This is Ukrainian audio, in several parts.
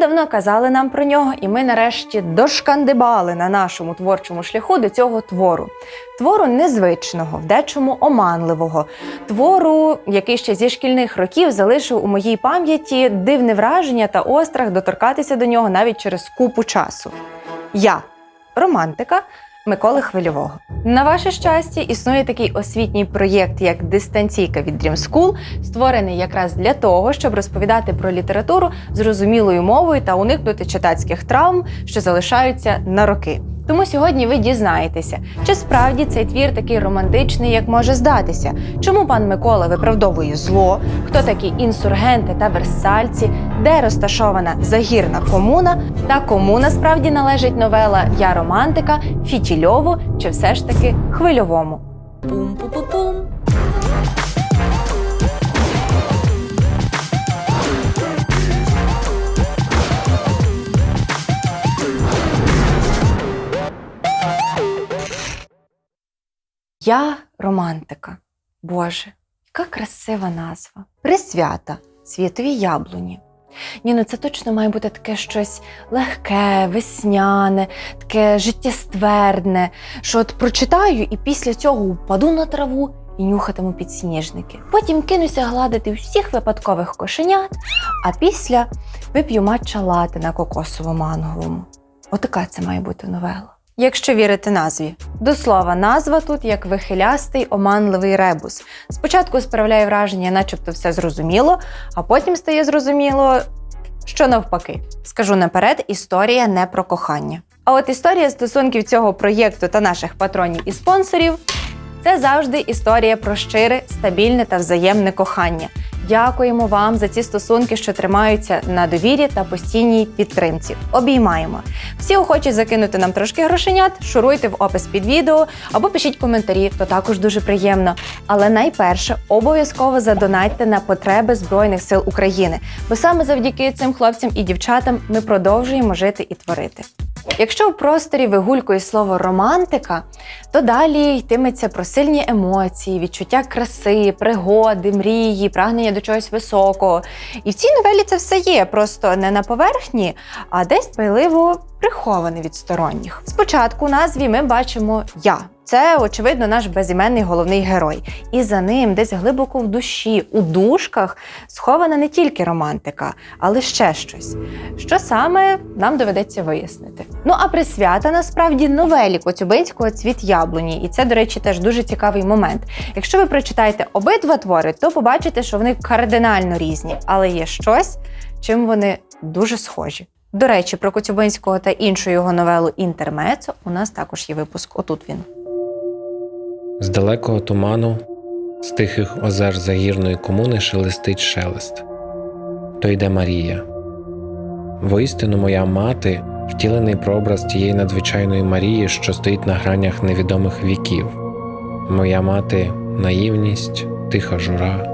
Давно казали нам про нього, і ми нарешті дошкандибали на нашому творчому шляху до цього твору. Твору незвичного, в дечому оманливого, твору, який ще зі шкільних років залишив у моїй пам'яті дивне враження та острах доторкатися до нього навіть через купу часу. Я романтика. Миколи Хвильового. На ваше щастя, існує такий освітній проєкт, як дистанційка від Dream School, створений якраз для того, щоб розповідати про літературу зрозумілою мовою та уникнути читацьких травм, що залишаються на роки. Тому сьогодні ви дізнаєтеся, чи справді цей твір такий романтичний, як може здатися, чому пан Микола виправдовує зло, хто такі інсургенти та версальці, де розташована загірна комуна, та кому насправді належить новела Я романтика, Фітільову чи все ж таки хвильовому. Пум-пу-пу-пум. Я романтика. Боже, яка красива назва. Присвята світовій яблуні. Ні, ну це точно має бути таке щось легке, весняне, таке життєствердне, що от прочитаю і після цього упаду на траву і нюхатиму підсніжники. Потім кинуся гладити всіх випадкових кошенят, а після вип'ю матча лати на кокосово-манговому. Отака це має бути новела. Якщо вірити назві. До слова, назва тут як вихилястий оманливий ребус. Спочатку справляє враження, начебто все зрозуміло, а потім стає зрозуміло, що навпаки. Скажу наперед, історія не про кохання. А от історія стосунків цього проєкту та наших патронів і спонсорів це завжди історія про щире, стабільне та взаємне кохання. Дякуємо вам за ці стосунки, що тримаються на довірі та постійній підтримці. Обіймаємо. Всі охочі закинути нам трошки грошенят, шуруйте в опис під відео або пишіть коментарі, то також дуже приємно. Але найперше обов'язково задонатьте на потреби Збройних сил України, бо саме завдяки цим хлопцям і дівчатам ми продовжуємо жити і творити. Якщо в просторі вигулькує слово романтика, то далі йтиметься про сильні емоції, відчуття краси, пригоди, мрії, прагнення до чогось високого. І в цій новелі це все є, просто не на поверхні, а десь пайливо приховане від сторонніх. Спочатку у назві ми бачимо я. Це, очевидно, наш безіменний головний герой. І за ним, десь глибоко в душі, у душках, схована не тільки романтика, але ще щось. Що саме нам доведеться вияснити. Ну а присвята насправді новелі Коцюбинського цвіт яблуні. І це, до речі, теж дуже цікавий момент. Якщо ви прочитаєте обидва твори, то побачите, що вони кардинально різні, але є щось, чим вони дуже схожі. До речі, про Коцюбинського та іншу його новелу Інтермецо у нас також є випуск. Отут він. З далекого туману, з тихих озер загірної комуни шелестить шелест. То йде Марія. Воістину моя мати, втілений прообраз тієї надзвичайної Марії, що стоїть на гранях невідомих віків. Моя мати наївність, тиха жура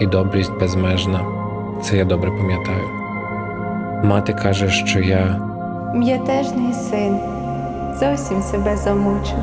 і добрість безмежна. Це я добре пам'ятаю. Мати каже, що я М'ятежний син зовсім себе замучив.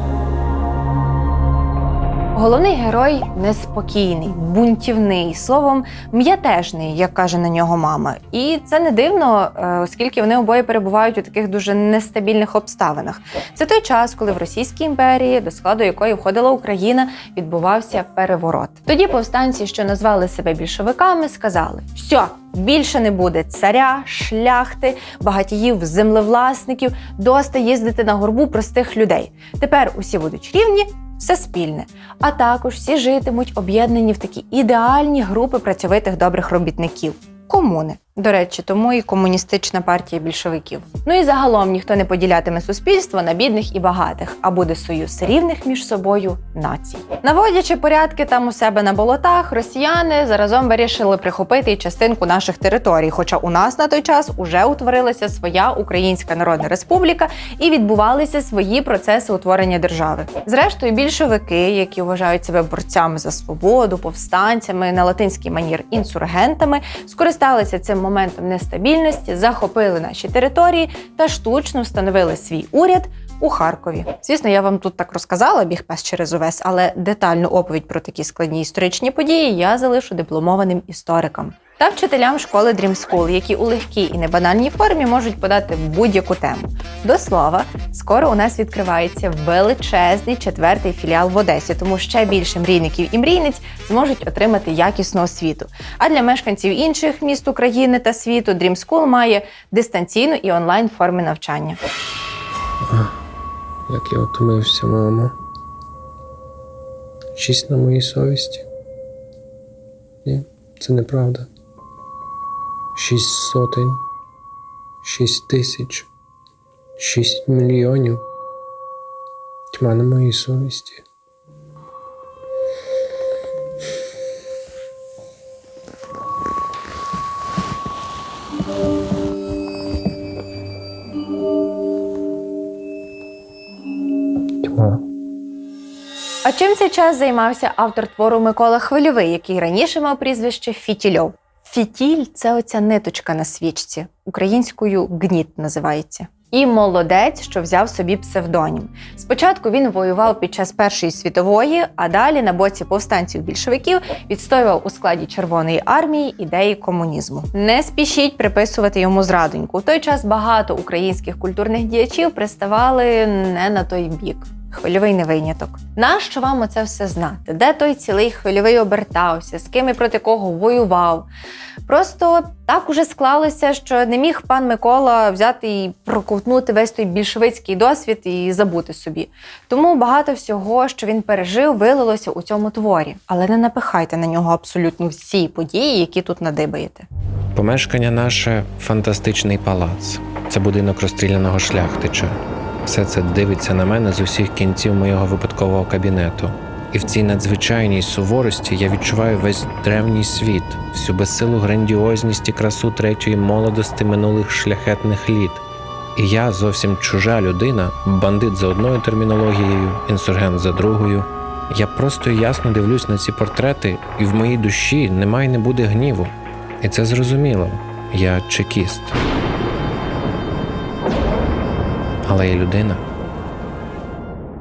Головний герой неспокійний, бунтівний, словом, м'ятежний, як каже на нього мама. І це не дивно, е, оскільки вони обоє перебувають у таких дуже нестабільних обставинах. Це той час, коли в Російській імперії, до складу якої входила Україна, відбувався переворот. Тоді повстанці, що назвали себе більшовиками, сказали: все, більше не буде царя, шляхти, багатіїв, землевласників, доста їздити на горбу простих людей. Тепер усі будуть рівні. Все спільне, а також всі житимуть об'єднані в такі ідеальні групи працьовитих добрих робітників комуни. До речі, тому і комуністична партія більшовиків. Ну і загалом ніхто не поділятиме суспільство на бідних і багатих, а буде союз рівних між собою націй. Наводячи порядки там у себе на болотах, росіяни заразом вирішили прихопити частинку наших територій. Хоча у нас на той час уже утворилася своя Українська Народна Республіка і відбувалися свої процеси утворення держави. Зрештою, більшовики, які вважають себе борцями за свободу, повстанцями на латинський манір інсургентами, скористалися цим моментом нестабільності, захопили наші території та штучно встановили свій уряд у Харкові. Звісно, я вам тут так розказала, біг пес через увесь, але детальну оповідь про такі складні історичні події я залишу дипломованим історикам. Та вчителям школи Dream School, які у легкій і небанальній формі можуть подати будь-яку тему. До слова, скоро у нас відкривається величезний четвертий філіал в Одесі, тому ще більше мрійників і мрійниць зможуть отримати якісну освіту. А для мешканців інших міст України та світу Dream School має дистанційну і онлайн форми навчання. Як я утомився, мамо. Шість на моїй совісті. Ні, це неправда. Шість сотень, шість тисяч, шість мільйонів. Тьма на моїй совісті. А чим цей час займався автор твору Микола Хвильовий, який раніше мав прізвище Фітільов? Фітіль це оця ниточка на свічці, українською гніт називається. І молодець, що взяв собі псевдонім. Спочатку він воював під час Першої світової, а далі на боці повстанців більшовиків відстоював у складі Червоної армії ідеї комунізму. Не спішіть приписувати йому зрадоньку. У той час багато українських культурних діячів приставали не на той бік. Хвильовий не виняток. Нащо вам оце все знати? Де той цілий хвильовий обертався, з ким і проти кого воював? Просто так уже склалося, що не міг пан Микола взяти і проковтнути весь той більшовицький досвід і забути собі. Тому багато всього, що він пережив, вилилося у цьому творі. Але не напихайте на нього абсолютно всі події, які тут надибаєте. Помешкання наше фантастичний палац. Це будинок розстріляного шляхтича. Все це дивиться на мене з усіх кінців моєго випадкового кабінету. І в цій надзвичайній суворості я відчуваю весь древній світ, всю безсилу грандіозність і красу третьої молодости минулих шляхетних літ. І я зовсім чужа людина, бандит за одною термінологією, інсургент за другою. Я просто ясно дивлюсь на ці портрети, і в моїй душі немає не буде гніву. І це зрозуміло. Я чекіст. Але й людина.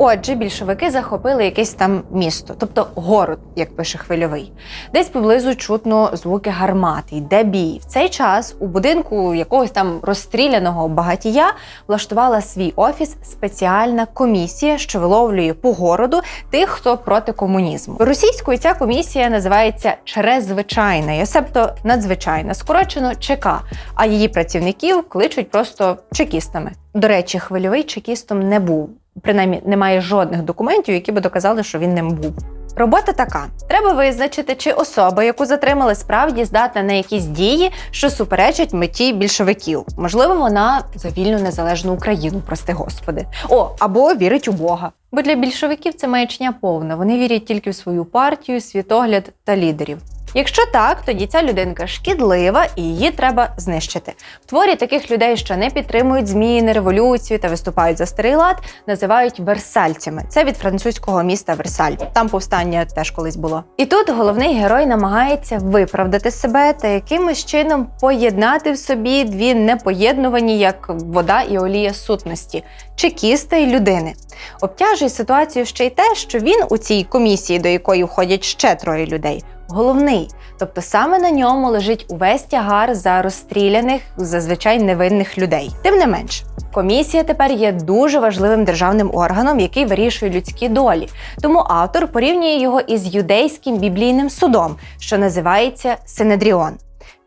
Отже, більшовики захопили якесь там місто, тобто город, як пише хвильовий. Десь поблизу чутно звуки гармати, йде бій. В цей час у будинку якогось там розстріляного багатія влаштувала свій офіс спеціальна комісія, що виловлює по городу тих, хто проти комунізму. Російською ця комісія називається чрезвичайна, себто надзвичайна, скорочено ЧК. А її працівників кличуть просто чекістами. До речі, хвильовий чекістом не був. Принаймні, немає жодних документів, які би доказали, що він ним був. Робота така: треба визначити, чи особа, яку затримали, справді здатна на якісь дії, що суперечать меті більшовиків. Можливо, вона за вільну незалежну Україну, прости господи. О, або вірить у Бога. Бо для більшовиків це маячня повна. Вони вірять тільки в свою партію, світогляд та лідерів. Якщо так, тоді ця людинка шкідлива і її треба знищити. В творі таких людей, що не підтримують зміни, революцію та виступають за старий лад, називають версальцями. Це від французького міста Версаль. Там повстання теж колись було. І тут головний герой намагається виправдати себе та якимось чином поєднати в собі дві непоєднувані, як вода і олія сутності чекіста і людини. Обтяжує ситуацію ще й те, що він у цій комісії, до якої входять ще троє людей, головний. Тобто саме на ньому лежить увесь тягар за розстріляних, зазвичай невинних людей. Тим не менш, комісія тепер є дуже важливим державним органом, який вирішує людські долі. Тому автор порівнює його із юдейським біблійним судом, що називається Синедріон.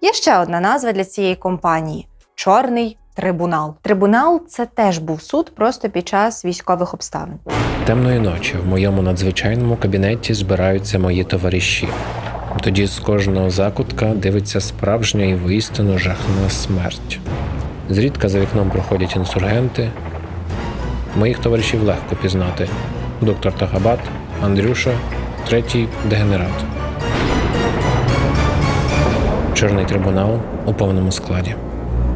Є ще одна назва для цієї компанії чорний трибунал. Трибунал це теж був суд просто під час військових обставин. Темної ночі в моєму надзвичайному кабінеті збираються мої товариші. Тоді з кожного закутка дивиться справжня і воістину жахна смерть. Зрідка за вікном проходять інсургенти. Моїх товаришів легко пізнати: доктор Тахабат, Андрюша, третій дегенерат. Чорний трибунал у повному складі.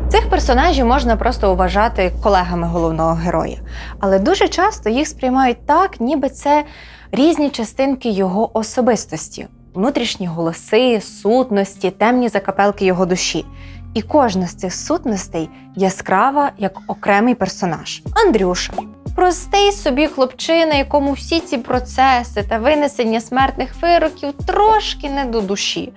Цих персонажів можна просто вважати колегами головного героя, але дуже часто їх сприймають так, ніби це різні частинки його особистості, внутрішні голоси, сутності, темні закапелки його душі. І кожна з цих сутностей яскрава як окремий персонаж. Андрюша простий собі хлопчина, якому всі ці процеси та винесення смертних вироків трошки не до душі.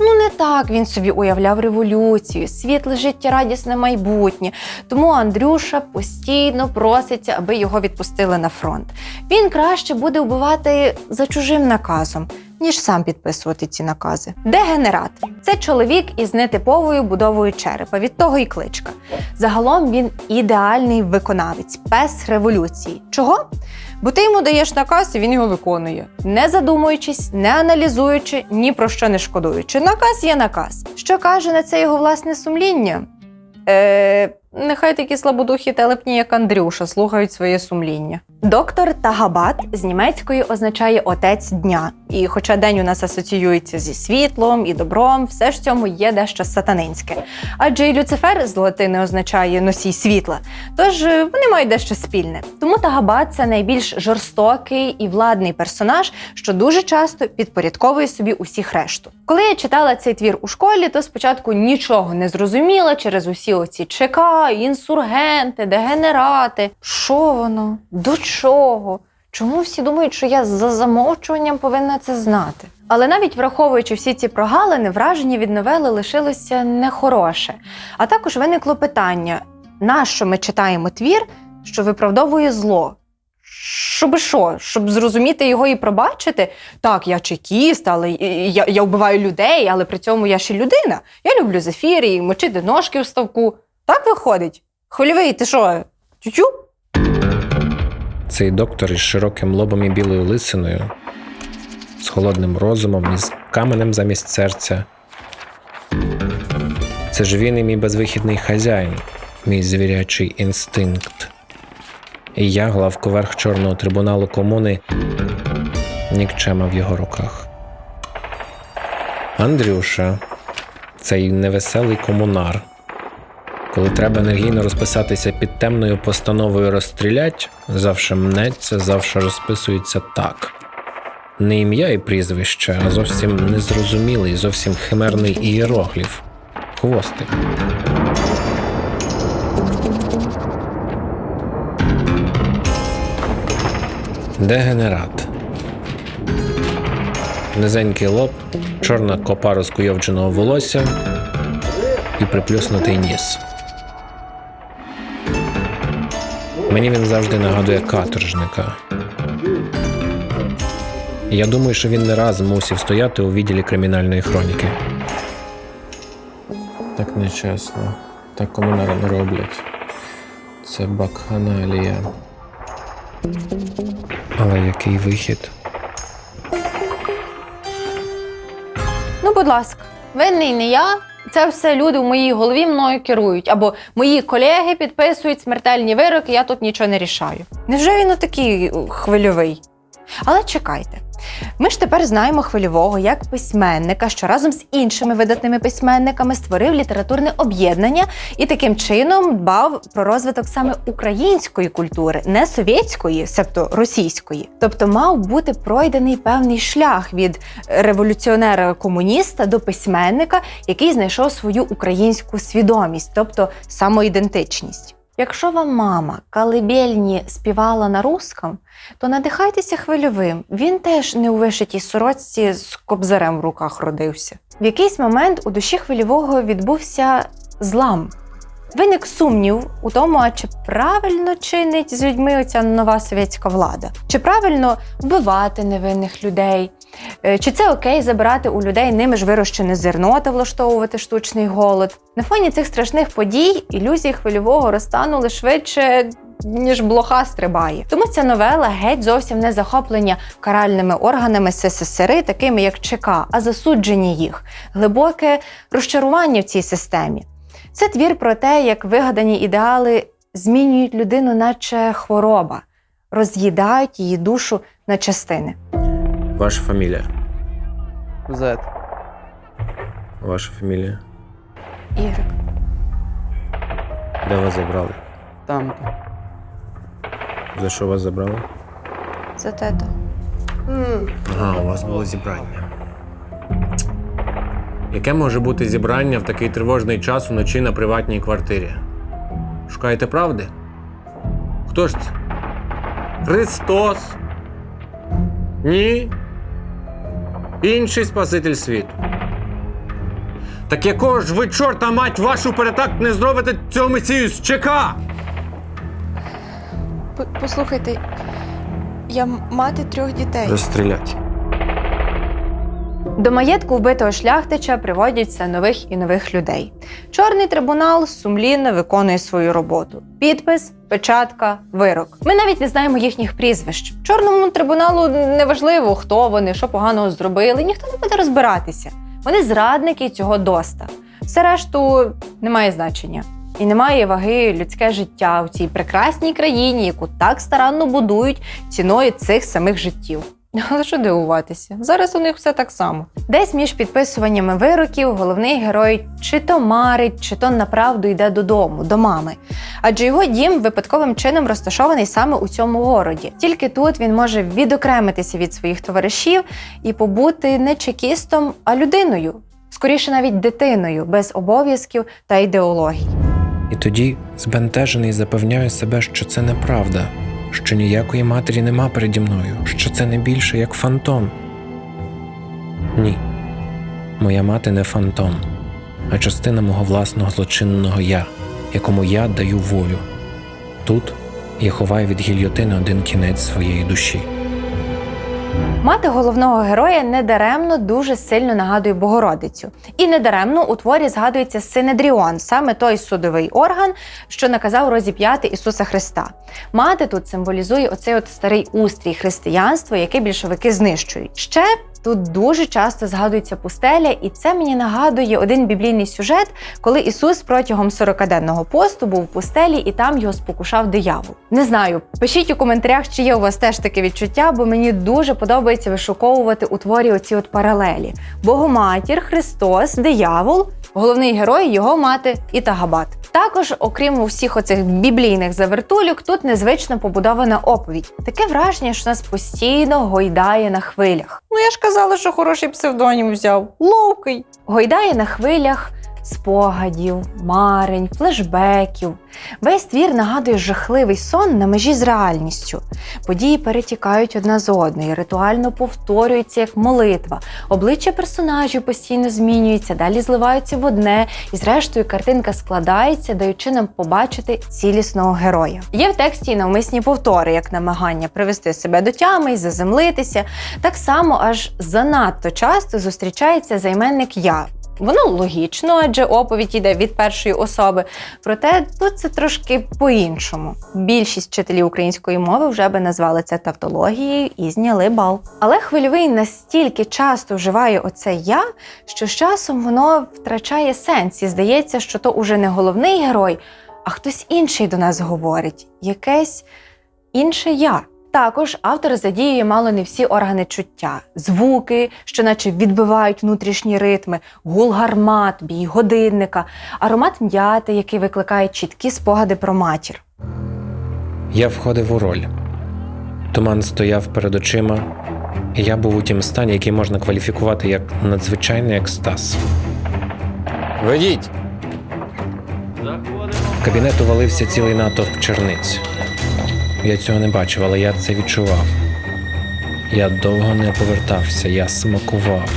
Ну, не так він собі уявляв революцію, світле життєрадісне майбутнє. Тому Андрюша постійно проситься, аби його відпустили на фронт. Він краще буде вбивати за чужим наказом, ніж сам підписувати ці накази. Дегенерат це чоловік із нетиповою будовою черепа, від того і кличка. Загалом він ідеальний виконавець, пес революції. Чого? Бо ти йому даєш наказ, і він його виконує, не задумуючись, не аналізуючи, ні про що не шкодуючи. Наказ є наказ. Що каже на це його власне сумління? Е, нехай такі слабодухі телепні, як Андрюша, слухають своє сумління. Доктор Тагабат з німецької означає отець дня. І хоча день у нас асоціюється зі світлом і добром, все ж цьому є дещо сатанинське. Адже і Люцифер з латини означає носій світла. Тож е, вони мають дещо спільне. Тому Тагабат це найбільш жорстокий і владний персонаж, що дуже часто підпорядковує собі усіх решту. Коли я читала цей твір у школі, то спочатку нічого не зрозуміла через усі оці Інсургенти, дегенерати. Що воно? До чого? Чому всі думають, що я за замовчуванням повинна це знати? Але навіть враховуючи всі ці прогалини, враження від новели лишилося нехороше. А також виникло питання: нащо ми читаємо твір, що виправдовує зло? Щоби що? Щоб зрозуміти його і пробачити? Так, я чекіст, але я, я вбиваю людей, але при цьому я ще людина. Я люблю зефіри і мочити ножки в ставку. Так виходить? Хвильовий, ти що? Тютю? Цей доктор із широким лобом і білою лисиною, з холодним розумом і з каменем замість серця. Це ж він і мій безвихідний хазяїн, мій звірячий інстинкт. І я, главковерх чорного трибуналу комуни, нікчема в його руках. Андрюша, цей невеселий комунар. Коли треба енергійно розписатися під темною постановою розстрілять, завше мнеться, завше розписується так. Не ім'я і прізвище, а зовсім незрозумілий, зовсім химерний ієрогліф. Хвостик. Дегенерат. Низенький лоб, чорна копа розкуйовдженого волосся і приплюснутий ніс. Мені він завжди нагадує каторжника. Я думаю, що він не раз мусив стояти у відділі кримінальної хроніки. Так нечесно. Так комунари не роблять. Це бакханалія. Але який вихід? Ну, будь ласка, винний не я. Це все люди в моїй голові мною керують. Або мої колеги підписують смертельні вироки, я тут нічого не рішаю. Невже він такий хвильовий? Але чекайте. Ми ж тепер знаємо хвильового як письменника, що разом з іншими видатними письменниками створив літературне об'єднання і таким чином дбав про розвиток саме української культури, не совєтської, себто російської. Тобто мав бути пройдений певний шлях від революціонера-комуніста до письменника, який знайшов свою українську свідомість, тобто самоідентичність. Якщо вам мама калибельні співала на русском, то надихайтеся хвильовим. Він теж не у вишитій сорочці з кобзарем в руках родився. В якийсь момент у душі хвильового відбувся злам. Виник сумнів у тому, а чи правильно чинить з людьми оця нова совєтська влада, чи правильно вбивати невинних людей, Е, чи це окей забирати у людей ними ж вирощене зерно та влаштовувати штучний голод. На фоні цих страшних подій ілюзії хвильового розтанули швидше. Ніж блоха стрибає. Тому ця новела геть зовсім не захоплення каральними органами СССР, такими як ЧК, а засудження їх, глибоке розчарування в цій системі. Це твір про те, як вигадані ідеали змінюють людину, наче хвороба, роз'їдають її душу на частини. Ваша фамілія. Зет. Ваша фамілія. Ігрик. Де вас забрали? Там. За що вас забрали? За тето. Ага, у вас було зібрання. Яке може бути зібрання в такий тривожний час уночі на приватній квартирі? Шукаєте правди? Хто ж це? Христос. Ні. Інший Спаситель світу. Так якого ж ви, чорта мать вашу перетак не зробите цього месію з ЧК? П- Послухайте, я м- мати трьох дітей. Розстрілять. До маєтку вбитого шляхтича приводять все нових і нових людей. Чорний трибунал сумлінно виконує свою роботу. Підпис, печатка, вирок. Ми навіть не знаємо їхніх прізвищ. Чорному трибуналу не важливо, хто вони, що поганого зробили. Ніхто не буде розбиратися. Вони зрадники цього доста. Все решту не має значення. І немає ваги людське життя у цій прекрасній країні, яку так старанно будують ціною цих самих життів. Але що дивуватися? Зараз у них все так само. Десь між підписуваннями вироків головний герой чи то марить, чи то направду йде додому, до мами. Адже його дім випадковим чином розташований саме у цьому городі. Тільки тут він може відокремитися від своїх товаришів і побути не чекістом, а людиною, скоріше навіть дитиною, без обов'язків та ідеологій. І тоді, збентежений, запевняю себе, що це неправда, що ніякої матері нема переді мною, що це не більше як фантом. Ні, моя мати не фантом, а частина мого власного злочинного я, якому я даю волю. Тут я ховаю від гільйотини один кінець своєї душі. Мати головного героя недаремно дуже сильно нагадує Богородицю. І недаремно у творі згадується Синедріон, саме той судовий орган, що наказав розіп'яти Ісуса Христа. Мати тут символізує оцей от старий устрій християнства, який більшовики знищують. Ще тут дуже часто згадується пустеля, і це мені нагадує один біблійний сюжет, коли Ісус протягом 40-денного посту був в пустелі і там його спокушав диявол. Не знаю, пишіть у коментарях, чи є у вас теж таке відчуття, бо мені дуже подобається вишуковувати у творі оці от паралелі: Богоматір, Христос, диявол, головний герой, його мати і Тагабат. Також, окрім всіх оцих біблійних завертулюк, тут незвично побудована оповідь. Таке враження, що нас постійно гойдає на хвилях. Ну я ж казала, що хороший псевдонім взяв. Ловкий. Гойдає на хвилях спогадів, марень, флешбеків. Весь твір нагадує жахливий сон на межі з реальністю. Події перетікають одна з одної, ритуально повторюються як молитва. Обличчя персонажів постійно змінюються, далі зливаються в одне, і зрештою картинка складається, даючи нам побачити цілісного героя. Є в тексті і навмисні повтори, як намагання привести себе до тями і заземлитися. Так само аж занадто часто зустрічається займенник я. Воно логічно, адже оповідь йде від першої особи. Проте тут це трошки по-іншому. Більшість вчителів української мови вже би назвали це тавтологією і зняли бал. Але хвильовий настільки часто вживає оце я, що з часом воно втрачає сенс, і здається, що то уже не головний герой, а хтось інший до нас говорить, якесь інше я. Також автор задіює мало не всі органи чуття, звуки, що наче відбивають внутрішні ритми, гул гармат, бій годинника, аромат м'яти, який викликає чіткі спогади про матір. Я входив у роль. Туман стояв перед очима, і я був у тім стані, який можна кваліфікувати як надзвичайний екстаз. Ведіть! В кабінет увалився цілий натовп черниць. Я цього не бачив, але я це відчував. Я довго не повертався, я смакував.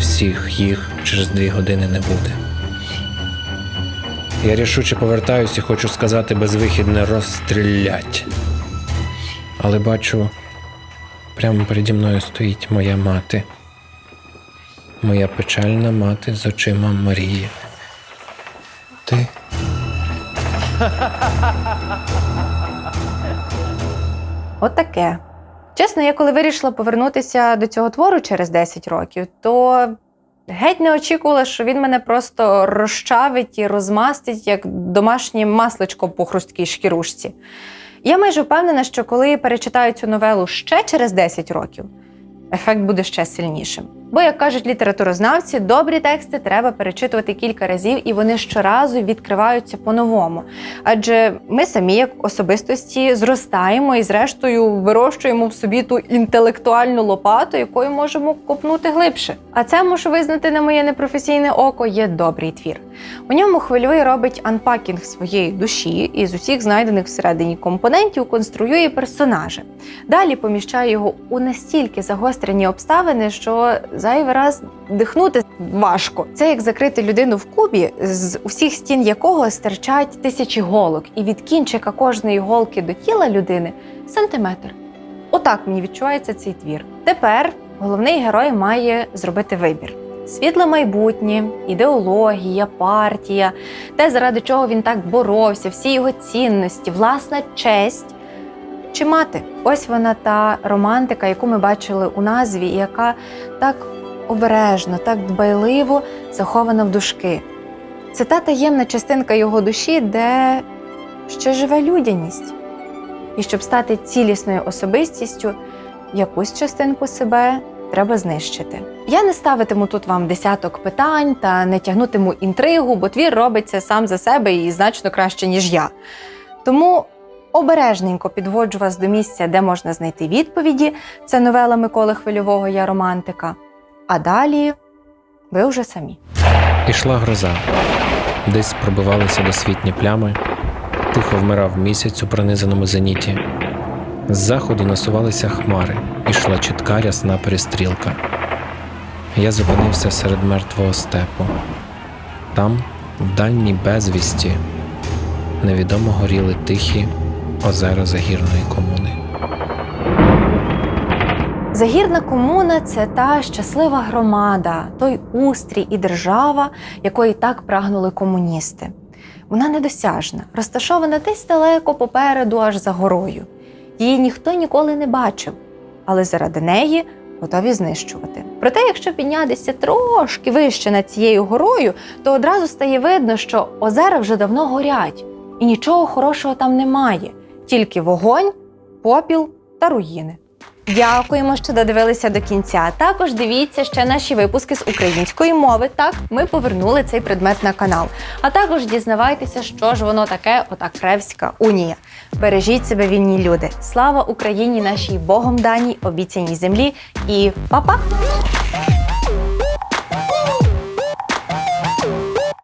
Всіх їх через дві години не буде. Я рішуче повертаюся і хочу сказати безвихідне розстрілять. Але бачу, прямо переді мною стоїть моя мати. Моя печальна мати з очима Марії. Ти. Отаке. Чесно, я коли вирішила повернутися до цього твору через 10 років, то геть не очікувала, що він мене просто розчавить і розмастить, як домашнє масличко по хрусткій шкірушці. Я майже впевнена, що коли перечитаю цю новелу ще через 10 років, ефект буде ще сильнішим. Бо, як кажуть літературознавці, добрі тексти треба перечитувати кілька разів, і вони щоразу відкриваються по-новому. Адже ми самі, як особистості, зростаємо і, зрештою, вирощуємо в собі ту інтелектуальну лопату, якою можемо копнути глибше. А це мушу визнати на моє непрофесійне око є добрий твір. У ньому хвильовий робить анпакінг своєї душі і з усіх знайдених всередині компонентів конструює персонажа. Далі поміщає його у настільки загострені обставини, що зайвий раз дихнути важко. Це як закрити людину в кубі, з усіх стін якого стирчать тисячі голок, і від кінчика кожної голки до тіла людини сантиметр. Отак мені відчувається цей твір. Тепер головний герой має зробити вибір. Світле майбутнє, ідеологія, партія, те, заради чого він так боровся, всі його цінності, власна честь. Чи мати? Ось вона та романтика, яку ми бачили у назві, і яка так обережно, так дбайливо захована в дужки. Це та таємна частинка його душі, де ще живе людяність. І щоб стати цілісною особистістю, якусь частинку себе треба знищити. Я не ставитиму тут вам десяток питань та не тягнутиму інтригу, бо твір робиться сам за себе і значно краще, ніж я. Тому обережненько підводжу вас до місця, де можна знайти відповіді. Це новела Миколи Хвильового Я романтика. А далі ви вже самі. Ішла гроза, десь пробивалися досвітні плями, тихо вмирав місяць у пронизаному зеніті. З заходу насувалися хмари, ішла чітка рясна перестрілка. Я зупинився серед мертвого степу. Там, в дальній безвісті, невідомо горіли тихі озера загірної комуни. Загірна комуна це та щаслива громада, той устрій і держава, якої так прагнули комуністи. Вона недосяжна, розташована десь далеко попереду, аж за горою. Її ніхто ніколи не бачив, але заради неї готові знищувати. Проте, якщо піднятися трошки вище над цією горою, то одразу стає видно, що озера вже давно горять, і нічого хорошого там немає, тільки вогонь, попіл та руїни. Дякуємо, що додивилися до кінця. Також дивіться ще наші випуски з української мови. Так, ми повернули цей предмет на канал. А також дізнавайтеся, що ж воно таке, ота Кревська унія. Бережіть себе, вільні люди. Слава Україні, нашій Богом даній обіцяній землі. І па-па!